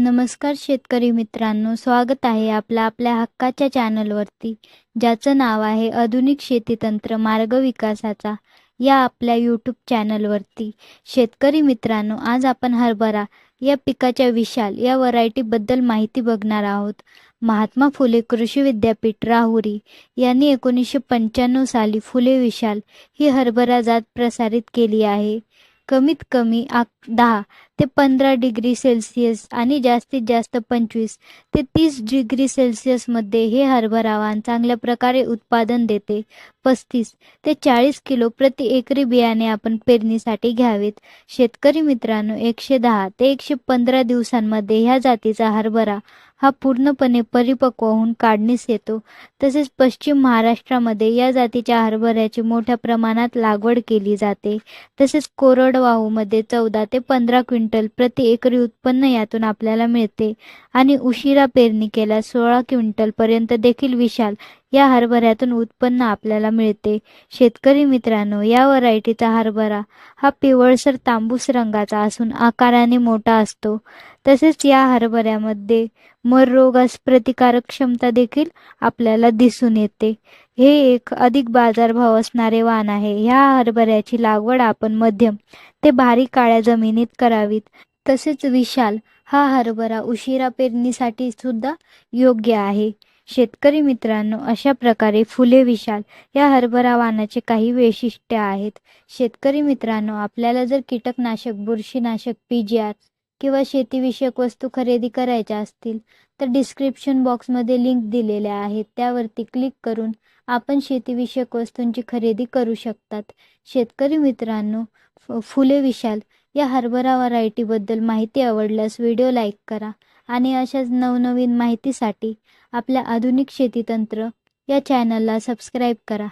नमस्कार शेतकरी मित्रांनो स्वागत आहे आपलं आपल्या हक्काच्या चॅनलवरती ज्याचं नाव आहे आधुनिक शेतीतंत्र मार्ग विकासाचा या आपल्या यूट्यूब चॅनलवरती. शेतकरी मित्रांनो आज आपण हरभरा या पिकाच्या विशाल या व्हरायटीबद्दल माहिती बघणार आहोत. महात्मा फुले कृषी विद्यापीठ राहुरी यांनी एकोणीसशे पंच्याण्णव साली फुले विशाल ही हरभरा जात प्रसारित केली आहे. कमीत कमी आक दहा ते पंधरा डिग्री सेल्सिअस आणि जास्तीत जास्त पंचवीस ते तीस डिग्री सेल्सिअसमध्ये हे हरभरा वाण चांगल्या प्रकारे उत्पादन देते. पस्तीस ते चाळीस किलो प्रति एकरी बियाणे आपण पेरणीसाठी घ्यावेत. शेतकरी मित्रांनो एकशे दहा ते एकशे पंधरा दिवसांमध्ये ह्या जातीचा हरभरा हा पूर्णपणे परिपक्व होऊन काढणीस येतो. तसेच पश्चिम महाराष्ट्रामध्ये या जातीच्या हरभऱ्याची मोठ्या प्रमाणात लागवड केली जाते. तसेच कोरडवाहूमध्ये चौदा ते पंधरा क्विंटल प्रति एकरी उत्पन्न यातून आपल्याला मिळते. आणि उशिरा पेरणी केल्यास सोळा क्विंटलपर्यंत देखील विशाल या हरभऱ्यातून उत्पन्न आपल्याला मिळते. शेतकरी मित्रांनो या व्हरायटीचा हरभरा हा पिवळसर तांबूस रंगाचा असून आकाराने मोठा असतो. तसेच या हरभऱ्यामध्ये मर रोगास प्रतिकारक क्षमता देखील आपल्याला दिसून येते. हे एक अधिक बाजारभाव असणारे वाण आहे. ह्या हरभऱ्याची लागवड आपण मध्यम ते भारी काळ्या जमिनीत करावीत. तसेच विशाल हा हरभरा उशिरा पेरणीसाठी सुद्धा योग्य आहे. शेतकरी मित्रांनो अशा प्रकारे फुले विशाल या हरभरा वाणाचे काही वैशिष्ट्य आहेत. शेतकरी मित्रांनो आपल्याला जर कीटकनाशक बुरशीनाशक पी जी आर किंवा शेतीविषयक वस्तू खरेदी करायच्या असतील तर डिस्क्रिप्शन बॉक्समध्ये लिंक दिलेल्या आहेत. त्यावरती क्लिक करून आपण शेतीविषयक वस्तूंची खरेदी करू शकतात. शेतकरी मित्रांनो फ फुले विशाल या हरभरा व्हरायटीबद्दल माहिती आवडल्यास व्हिडिओ लाईक करा आणि अशाच नवनवीन माहितीसाठी आपल्या आधुनिक शेतीतंत्र या चॅनलला सबस्क्राईब करा.